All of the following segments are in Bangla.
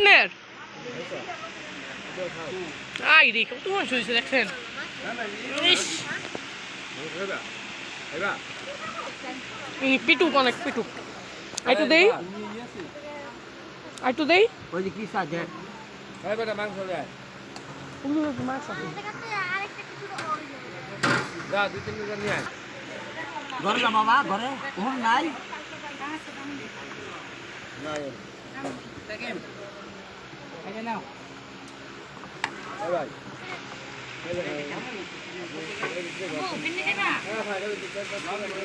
আপনার? আই রে, কত মাংস হয়েছে দেখছেন পিটুক অনেক, পিটুক। আইটু দেই। আইটু দেই। ওই কি সাজে ওগুলো একটু মাছ আছে। ঘরে যা বাবা, ঘরে। ওখানে নাই।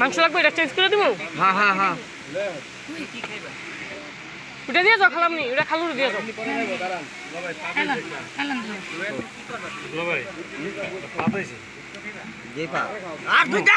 মাংস লাগবে এটা চেঞ্জ করে দিব? হ্যাঁ হ্যাঁ হ্যাঁ ওটা দিয়ে যাও খালাম নি। ওটা খালু দিয়ে যাও। আর দুইটা!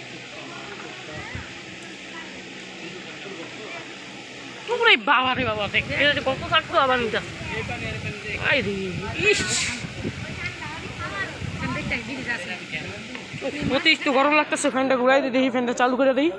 ওরে বাবা রে বাবা দেখ কত থাকতো আবার অতি একটু গরম লাগতেছে, ফ্যানটা ঘুরাই দিই দেখি ফ্যানটা চালু করে দিই।